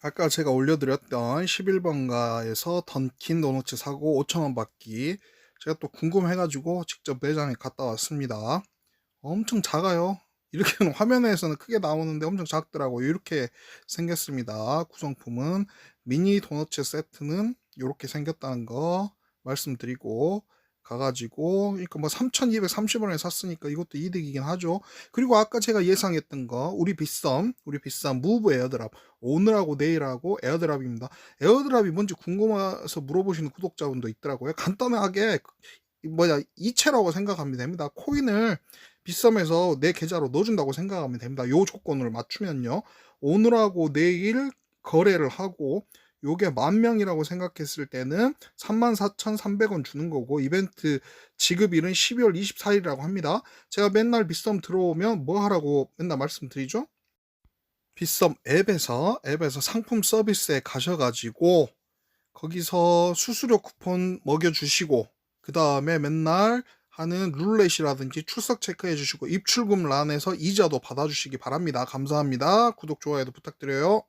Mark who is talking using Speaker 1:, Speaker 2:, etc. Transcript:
Speaker 1: 아까 제가 올려드렸던 11번가에서 던킨 도너츠 사고 5천원 받기 제가 또 궁금해가지고 직접 매장에 갔다 왔습니다. 엄청 작아요. 이렇게는 화면에서는 크게 나오는데 엄청 작더라고요. 이렇게 생겼습니다. 구성품은 미니 도너츠 세트는 이렇게 생겼다는 거 말씀드리고 가가지고 그러니까 뭐 3,230원에 샀으니까 이것도 이득이긴 하죠. 그리고 아까 제가 예상했던 거 우리 비썸 우리 비썸 무브 에어드랍 오늘하고 내일하고 에어드랍입니다. 에어드랍이 뭔지 궁금해서 물어보시는 구독자분도 있더라고요. 간단하게 뭐냐 이체라고 생각하면 됩니다. 코인을 비썸에서 내 계좌로 넣어준다고 생각하면 됩니다. 요 조건을 맞추면요. 오늘하고 내일 거래를 하고 요게 만 명이라고 생각했을 때는 34,300원 주는 거고 이벤트 지급일은 12월 24일이라고 합니다. 제가 맨날 비썸 들어오면 뭐 하라고 맨날 말씀드리죠? 비썸 앱에서 앱에서 상품 서비스에 가셔가지고 거기서 수수료 쿠폰 먹여주시고 그 다음에 맨날 하는 룰렛이라든지 출석 체크해 주시고 입출금 란에서 이자도 받아주시기 바랍니다. 감사합니다. 구독 좋아요도 부탁드려요.